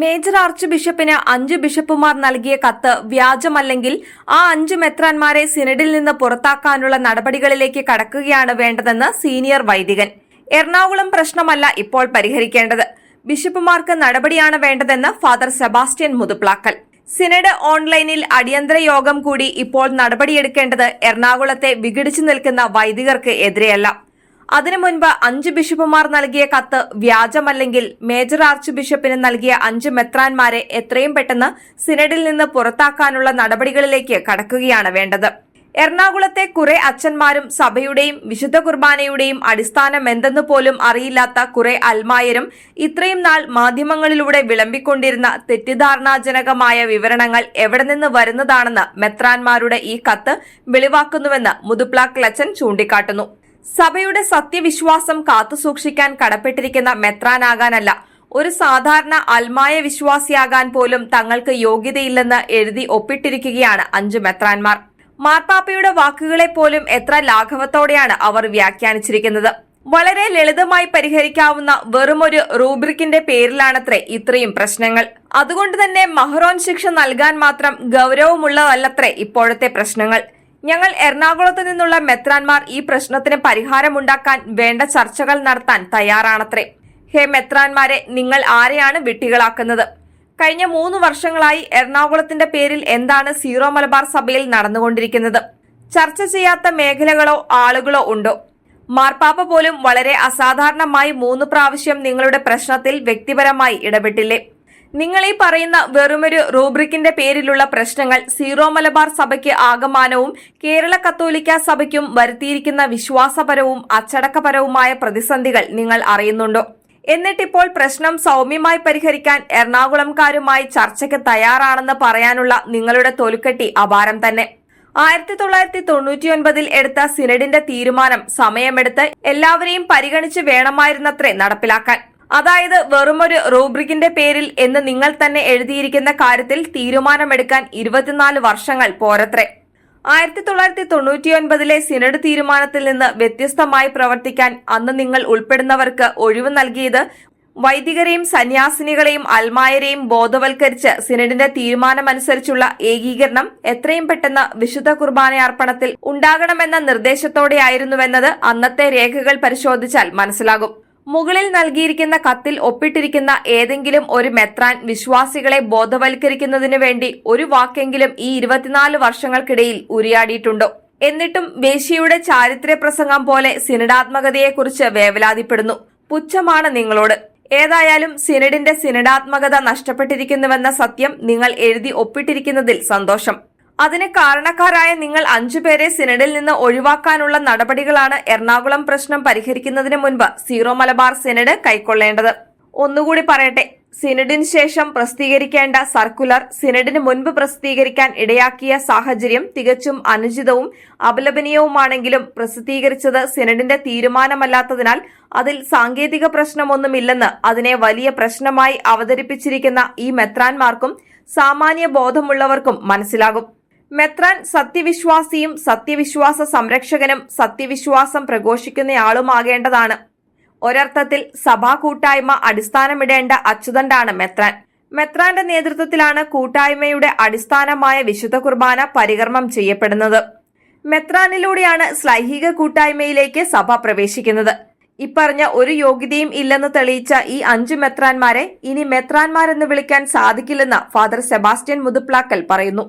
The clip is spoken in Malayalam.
മേജർ ആർച്ച് ബിഷപ്പിന് അഞ്ച് ബിഷപ്പുമാർ നൽകിയ കത്ത് വ്യാജമല്ലെങ്കിൽ ആ അഞ്ച് മെത്രാൻമാരെ സിനഡിൽ നിന്ന് പുറത്താക്കാനുള്ള നടപടികളിലേക്ക് കടക്കുകയാണ് വേണ്ടതെന്ന് സീനിയർ വൈദികൻ. എറണാകുളം പ്രശ്നമല്ല ഇപ്പോൾ പരിഹരിക്കേണ്ടത്. ബിഷപ്പുമാർക്ക് നടപടിയാണ് വേണ്ടതെന്ന് ഫാദർ സെബാസ്റ്റ്യൻ മുതുപ്ലാക്കൽ. സിനഡ് ഓൺലൈനിൽ അടിയന്തര യോഗം കൂടി ഇപ്പോൾ നടപടിയെടുക്കേണ്ടത് എറണാകുളത്തെ വിഘടിച്ചു നിൽക്കുന്ന വൈദികർക്ക് എതിരെയല്ല. അതിനു മുൻപ് അഞ്ച് ബിഷപ്പുമാർ നൽകിയ കത്ത് വ്യാജമല്ലെങ്കിൽ മേജർ ആർച്ച് ബിഷപ്പിന് നൽകിയ അഞ്ച് മെത്രാൻമാരെ എത്രയും പെട്ടെന്ന് സിനഡിൽ നിന്ന് പുറത്താക്കാനുള്ള നടപടികളിലേക്ക് കടക്കുകയാണ് വേണ്ടത്. എറണാകുളത്തെ കുറെ അച്ഛന്മാരും സഭയുടെയും വിശുദ്ധ കുർബാനയുടെയും അടിസ്ഥാനം എന്തെന്ന് പോലും അറിയില്ലാത്ത കുറെ അൽമായരും ഇത്രയും നാൾ മാധ്യമങ്ങളിലൂടെ വിളമ്പിക്കൊണ്ടിരുന്ന തെറ്റിദ്ധാരണാജനകമായ വിവരണങ്ങൾ എവിടെ നിന്ന് വരുന്നതാണെന്ന് മെത്രാൻമാരുടെ ഈ കത്ത് വെളിവാക്കുന്നുവെന്ന് മുതുപ്ലാക്ലച്ചൻ ചൂണ്ടിക്കാട്ടുന്നു. സഭയുടെ സത്യവിശ്വാസം കാത്തുസൂക്ഷിക്കാൻ കടപ്പെട്ടിരിക്കുന്ന മെത്രാനാകാനല്ല. ഒരു സാധാരണ അൽമായ വിശ്വാസിയാകാൻ പോലും തങ്ങൾക്ക് യോഗ്യതയില്ലെന്ന് എഴുതി ഒപ്പിട്ടിരിക്കുകയാണ് അഞ്ചു മെത്രാൻമാർ മാർപ്പാപ്പയുടെ വാക്കുകളെ പോലും എത്ര ലാഘവത്തോടെയാണ് അവർ വ്യാഖ്യാനിച്ചിരിക്കുന്നത്. വളരെ ലളിതമായി പരിഹരിക്കാവുന്ന വെറുമൊരു റൂബ്രിക്കിന്റെ പേരിലാണത്രേ ഇത്രയും പ്രശ്നങ്ങൾ. അതുകൊണ്ട് തന്നെ മഹറോൻ ശിക്ഷ നൽകാൻ മാത്രം ഗൗരവമുള്ളതല്ലത്രേ ഇപ്പോഴത്തെ പ്രശ്നങ്ങൾ. ഞങ്ങൾ എറണാകുളത്ത് നിന്നുള്ള മെത്രാൻമാർ ഈ പ്രശ്നത്തിന് പരിഹാരമുണ്ടാക്കാൻ വേണ്ട ചർച്ചകൾ നടത്താൻ തയ്യാറാണത്രേ. ഹേ മെത്രാൻമാരെ നിങ്ങൾ ആരെയാണ് വിട്ടികളാക്കുന്നത്? കഴിഞ്ഞ മൂന്ന് വർഷങ്ങളായി എറണാകുളത്തിന്റെ പേരിൽ എന്താണ് സീറോ മലബാർ സഭയിൽ നടന്നുകൊണ്ടിരിക്കുന്നത്? ചർച്ച ചെയ്യാത്ത മേഖലകളോ ആളുകളോ ഉണ്ടോ? മാർപ്പാപ്പ പോലും വളരെ അസാധാരണമായി മൂന്ന് പ്രാവശ്യം നിങ്ങളുടെ പ്രശ്നത്തിൽ വ്യക്തിപരമായി ഇടപെട്ടില്ലേ? നിങ്ങൾ ഈ പറയുന്ന വെറുമൊരു റൂബ്രിക്കിന്റെ പേരിലുള്ള പ്രശ്നങ്ങൾ സീറോ മലബാർ സഭയ്ക്ക് ആകമാനവും കേരള കത്തോലിക്ക സഭയ്ക്കും വരുത്തിയിരിക്കുന്ന വിശ്വാസപരവും അച്ചടക്കപരവുമായ പ്രതിസന്ധികൾ നിങ്ങൾ അറിയുന്നുണ്ടോ? എന്നിട്ടിപ്പോൾ പ്രശ്നം സൗമ്യമായി പരിഹരിക്കാൻ എറണാകുളംകാരുമായി ചർച്ചയ്ക്ക് തയ്യാറാണെന്ന് പറയാനുള്ള നിങ്ങളുടെ തൊലുക്കെട്ടി അപാരം തന്നെ. ആയിരത്തി തൊള്ളായിരത്തി തൊണ്ണൂറ്റിയൊൻപതിൽ എടുത്ത സിനഡിന്റെ തീരുമാനം സമയമെടുത്ത് എല്ലാവരെയും പരിഗണിച്ച് വേണമായിരുന്നത്രേ നടപ്പിലാക്കാൻ. അതായത് വെറുമൊരു റൂബ്രിക്കിന്റെ പേരിൽ എന്ന് നിങ്ങൾ തന്നെ എഴുതിയിരിക്കുന്ന കാര്യത്തിൽ തീരുമാനമെടുക്കാൻ ഇരുപത്തിനാല് വർഷങ്ങൾ പോരത്രേ. ആയിരത്തി തൊള്ളായിരത്തി തൊണ്ണൂറ്റിയൊൻപതിലെ സിനഡ് തീരുമാനത്തിൽ നിന്ന് വ്യത്യസ്തമായി പ്രവർത്തിക്കാൻ അന്ന് നിങ്ങൾ ഉൾപ്പെടുന്നവർക്ക് ഒഴിവ് നൽകിയത് വൈദികരെയും സന്യാസിനികളെയും അൽമായരെയും ബോധവൽക്കരിച്ച് സിനഡിന്റെ തീരുമാനമനുസരിച്ചുള്ള ഏകീകരണം എത്രയും പെട്ടെന്ന് വിശുദ്ധ കുർബാനയർപ്പണത്തിൽ ഉണ്ടാകണമെന്ന നിർദ്ദേശത്തോടെയായിരുന്നുവെന്നത് അന്നത്തെ രേഖകൾ പരിശോധിച്ചാൽ മനസ്സിലാകും. മുകളിൽ നൽകിയിരിക്കുന്ന കത്തിൽ ഒപ്പിട്ടിരിക്കുന്ന ഏതെങ്കിലും ഒരു മെത്രാൻ വിശ്വാസികളെ ബോധവൽക്കരിക്കുന്നതിനു വേണ്ടി ഒരു വാക്കെങ്കിലും ഈ ഇരുപത്തിനാല് വർഷങ്ങൾക്കിടയിൽ ഉരിയാടിയിട്ടുണ്ടോ. എന്നിട്ടും വേശിയുടെ ചാരിത്ര പ്രസംഗം പോലെ സിനഡാത്മകതയെക്കുറിച്ച് വേവലാതിപ്പെടുന്നു. പുച്ഛമാണ് നിങ്ങളോട്. ഏതായാലും സിനഡിന്റെ സിനഡാത്മകത നഷ്ടപ്പെട്ടിരിക്കുന്നുവെന്ന സത്യം നിങ്ങൾ എഴുതി ഒപ്പിട്ടിരിക്കുന്നതിൽ സന്തോഷം. അതിന് കാരണക്കാരായ നിങ്ങൾ അഞ്ചുപേരെ സിനഡിൽ നിന്ന് ഒഴിവാക്കാനുള്ള നടപടികളാണ് എറണാകുളം പ്രശ്നം പരിഹരിക്കുന്നതിന് മുൻപ് സീറോ മലബാർ സിനഡ് കൈക്കൊള്ളേണ്ടത്. ഒന്നുകൂടി പറയട്ടെ സിനഡിന് ശേഷം പ്രസിദ്ധീകരിക്കേണ്ട സർക്കുലർ സിനഡിന് മുൻപ് പ്രസിദ്ധീകരിക്കാൻ ഇടയാക്കിയ സാഹചര്യം തികച്ചും അനുചിതവും അപലപനീയവുമാണെങ്കിലും പ്രസിദ്ധീകരിച്ചത് സിനഡിന്റെ തീരുമാനമല്ലാത്തതിനാൽ അതിൽ സാങ്കേതിക പ്രശ്നമൊന്നുമില്ലെന്ന് അതിനെ വലിയ പ്രശ്നമായി അവതരിപ്പിച്ചിരിക്കുന്ന ഈ മെത്രാൻമാർക്കും സാമാന്യ ബോധമുള്ളവർക്കും മനസ്സിലാകും. മെത്രാൻ സത്യവിശ്വാസിയും സത്യവിശ്വാസ സംരക്ഷകനും സത്യവിശ്വാസം പ്രഘോഷിക്കുന്നയാളുമാകേണ്ടതാണ്. ഒരർത്ഥത്തിൽ സഭാ കൂട്ടായ്മ അടിസ്ഥാനമിടേണ്ട അച്യുതണ്ടാണ് മെത്രാൻ. മെത്രാന്റെ നേതൃത്വത്തിലാണ് കൂട്ടായ്മയുടെ അടിസ്ഥാനമായ വിശുദ്ധ കുർബാന പരികർമ്മം ചെയ്യപ്പെടുന്നത്. മെത്രാനിലൂടെയാണ് ശ്ലൈഹിക കൂട്ടായ്മയിലേക്ക് സഭ പ്രവേശിക്കുന്നത്. ഇപ്പറഞ്ഞ ഒരു യോഗ്യതയും ഇല്ലെന്ന് തെളിയിച്ച ഈ അഞ്ചു മെത്രാൻമാരെ ഇനി മെത്രാൻമാരെന്ന് വിളിക്കാൻ സാധിക്കില്ലെന്ന് ഫാദർ സെബാസ്റ്റ്യൻ മുതുപ്ലാക്കൽ പറയുന്നു.